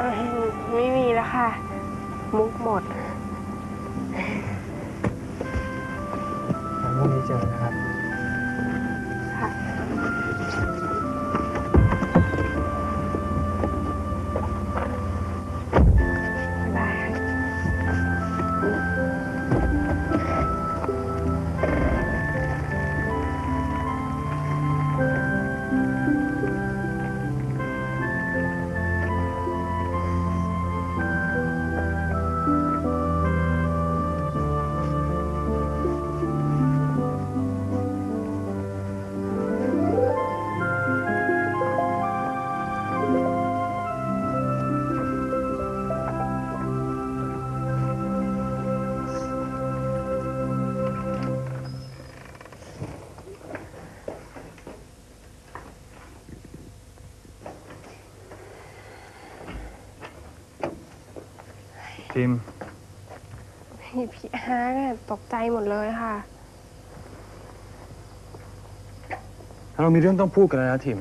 เอ้ยไม่มีแล้วค่ะ มุกหมด วันพรุ่งนี้เจอนะครับ ค่ะ ทิมพี่พี่ฮาร์เนี่ยตกใจหมดเลยค่ะ เรามีเรื่องต้องพูดกันแล้วนะทิม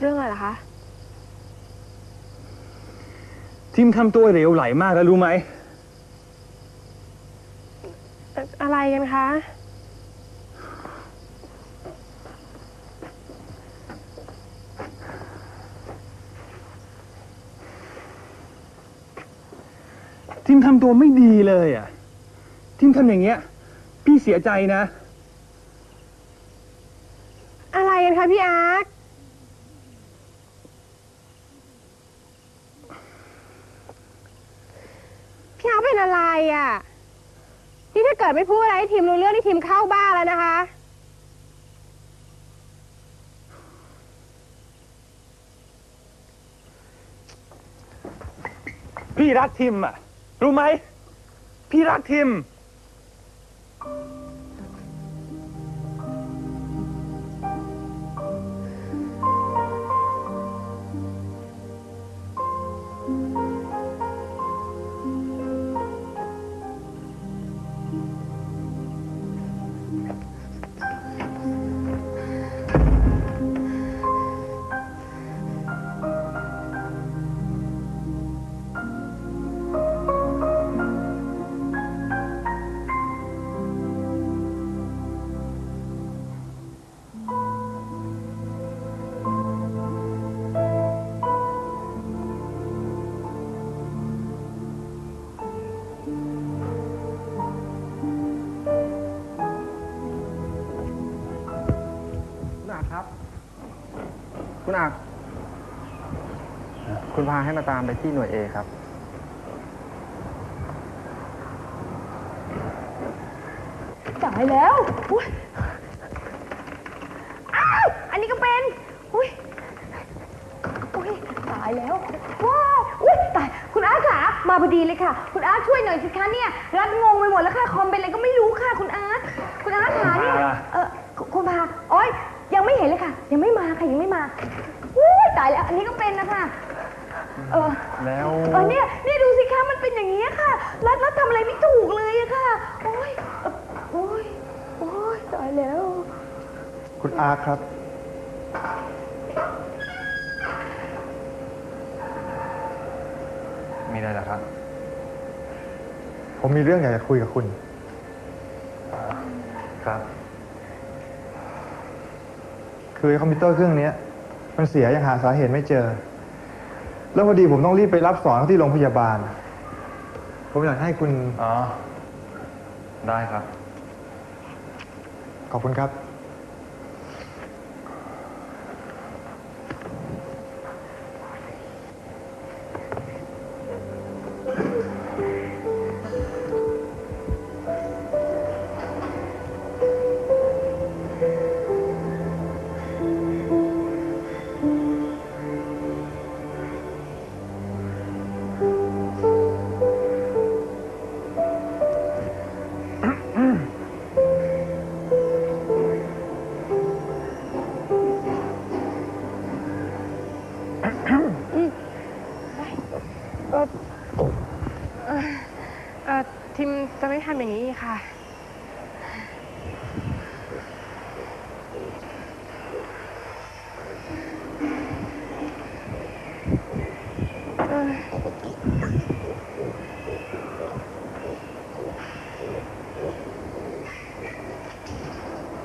เรื่องอะไรเหรอคะ ทิมทำตัวเหลวไหลมากแล้วรู้ไหมเอ่ออะไรกันคะ ทิมทำตัวไม่ดีเลยอะ ทิมทำอย่างเงี้ย พี่เสียใจนะ อะไรกันคะพี่อาร์ตพี่อาร์ตเป็นอะไรอะ นี่ถ้าเกิดไม่พูดอะไรให้ทีมรู้เรื่องนี่ทีมเข้าบ้านแล้วนะคะ พี่รักทิมอะ รู้ไหม พี่รักทิม คุณอาคุณพาให้มาตามไปที่หน่วยเอครับตายแล้วอุ๊ยอ้าว อันนี้ก็เป็น อุ้ย อุ้ย ตายแล้ว ว้าวอุ้ย ตาย คุณอาค่ะมาพอดีเลยค่ะ คุณอาช่วยหน่อยสิคะเนี่ย รัดงงไปหมดแล้วค่ะ คอมเป็นอะไรก็ไม่รู้ค่ะ คุณอาคุณอาค่ะเนี่ยคุณพาเออายแล้ว อันนี้ก็เป็นนะคะเออแล้วเออเนี่ยเนี่ยดูสิคะมันเป็นอย่างนี้ยค่ะ รัดรัดทำอะไรไม่ถูกเลยอะค่ะ โอ้ยเอ่อโอ้ยโอ้ยตายแล้ว คุณอาครับ มีอะไรล่ะครับ ผมมีเรื่องอยากจะคุยกับคุณ ครับ คือคอมพิวเตอร์เครื่องเนี้ย มันเสียยังหาสาเหตุไม่เจอ แล้วพอดีผมต้องรีบไปรับสอนเขาที่โรงพยาบาล ผมอยากให้คุณ อ๋อ ได้ครับ ขอบคุณครับ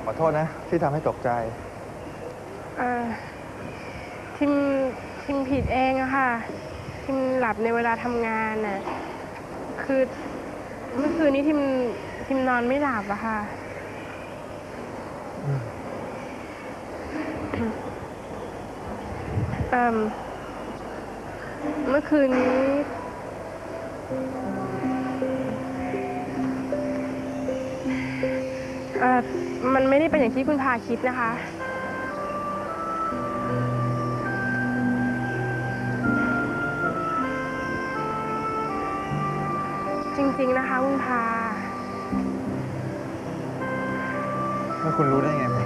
ขอโทษนะ ที่ทำให้ตกใจ เอ่อทิมทิมผิดเองอะค่ะ ทิมหลับในเวลาทำงานน่ะ คือเมื่อคืนนี้ทิมทิมนอนไม่หลับอะค่ะ เอ่ม เมื่อคืนนี้ เอ่อ มันไม่ได้เป็นอย่างที่คุณพาคิดนะคะ จริงๆนะคะคุณพา แล้วคุณรู้ได้ไง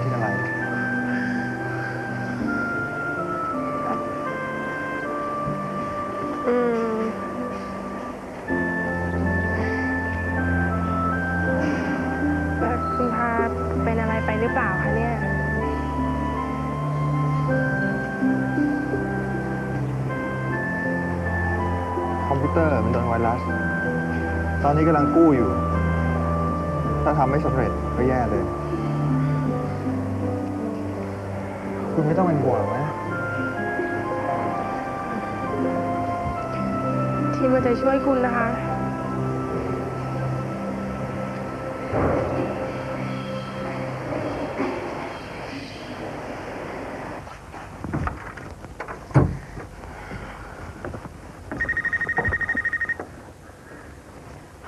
เตอร์ มันโดนไวรัส ตอนนี้กำลังกู้อยู่ ถ้าทำไม่สำเร็จก็แย่เลย คุณไม่ต้องเป็นห่วงนะทีมมันจะช่วยคุณนะคะ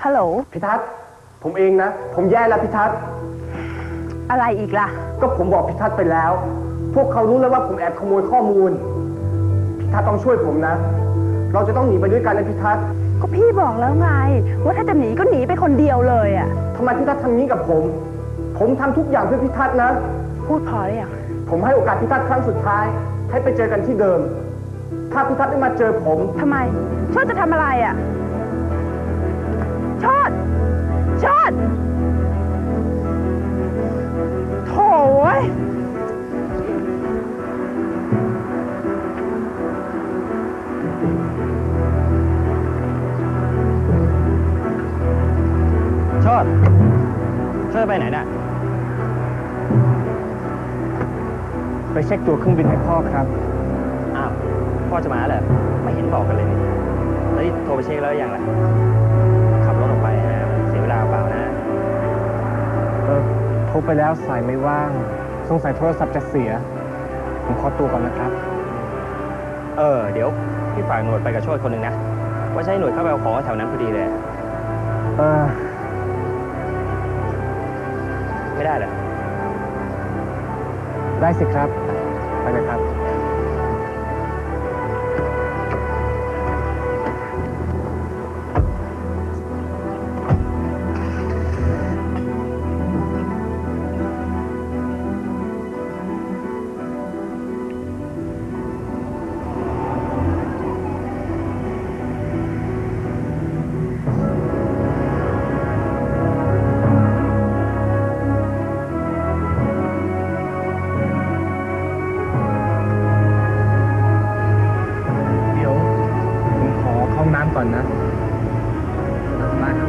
ฮัลโหล พิทัศน์ผมเองนะ ผมแย่แล้วพิทัศน์อะไรอีกล่ะ ก็ผมบอกพิทัศน์ไปแล้ว พวกเขารู้แล้วว่าผมแอบขโมยข้อมูล พิทัศน์ต้องช่วยผมนะ เราจะต้องหนีไปด้วยกันนะพิทัศน์ก็พี่บอกแล้วไง ว่าถ้าจะหนีก็หนีไปคนเดียวเลยอะทำไมพิทัศน์ทำนี้กับผม ผมทำทุกอย่างเพื่อพิทัศน์นะ พูดพอหรือยังผมให้โอกาสพิทัศน์ครั้งสุดท้าย ให้ไปเจอกันที่เดิม ถ้าพิทัศน์ไม่มาเจอผมทำไมโชดจะทำอะไรอะ ดโถ่เว้ยชดชดจะไปไหนน่ะ ไปเช็คตัวเครื่องบินให้พ่อครับ อ้าว พ่อจะมาเหรอไม่เห็นบอกกันเลยนี่แล้วนี่โทรไปเช็คแล้วหรือยังล่ะ รไปแล้วสายไม่ว่าง สงสัยโทรศัพท์จะเสีย ผมขอตัวก่อนนะครับ เออ เดี๋ยวพี่ฝากหน่วยไปกับโชดคนหนึ่งนะ ว่าใช้หน่วยเข้าไปเอาของแถวนั้นพอดีเลย เออ ไม่ได้เหรอ ได้สิครับ ไปเลยครับ ก่อนนะได้ครับฮัล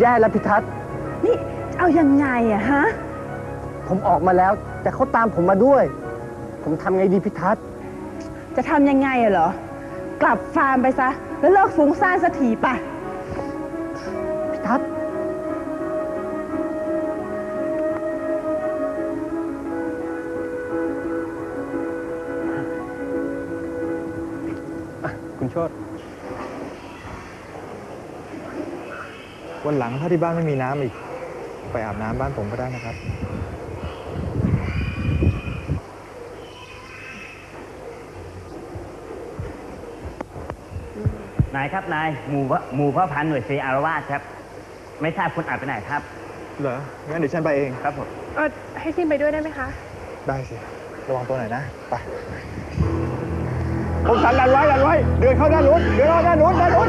แย่แล้วพิทัศน์นี่เอายังไงอะฮะ ผมออกมาแล้ว แต่เขาตามผมมาด้วย ผมทำไงดีพิทัศน์จะทำยังไงอะเหรอ กลับฟาร์มไปซะ แล้วเลิกฟุ้งซ่านสักทีไปพิทัศน์คุณโชด วันหลังถ้าที่บ้านไม่มีน้ำอีก ไปอาบน้ำบ้านผมก็ได้นะครับ นายครับนายหมู่พระหมู่พระพันหน่วยซีอารวาสครับ ไม่ทราบคุณอาจไปไหนครับ เหรอ งั้นเดี๋ยวฉันไปเอง ครับผม เออให้ซิมไปด้วยได้ไหมคะ ได้สิ ระวังตัวหน่อยนะ ไปผมสันดันไว้ดันไว้ เดินเข้าด้านนู้น เดินเข้าด้านนู้นด้านนู้น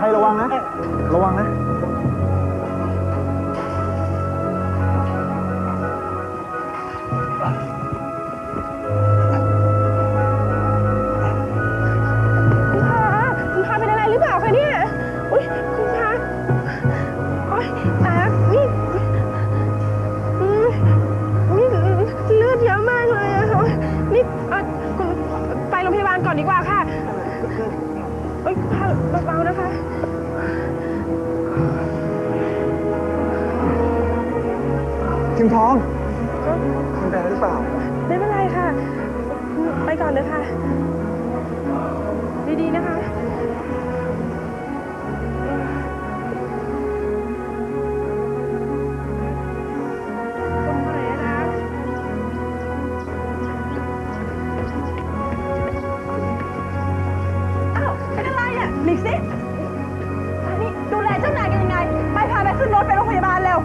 ชัยระวังนะ ระวังนะ ท้องเป็นไรหรือเปล่า ไม่เป็นไรค่ะ ไปก่อนเลยค่ะ ดีๆ นะคะหลีกสินี่ดูแลเจ้านายกันยังไง ไปพาไปขึ้นรถไปโรงพยาบาลเร็ว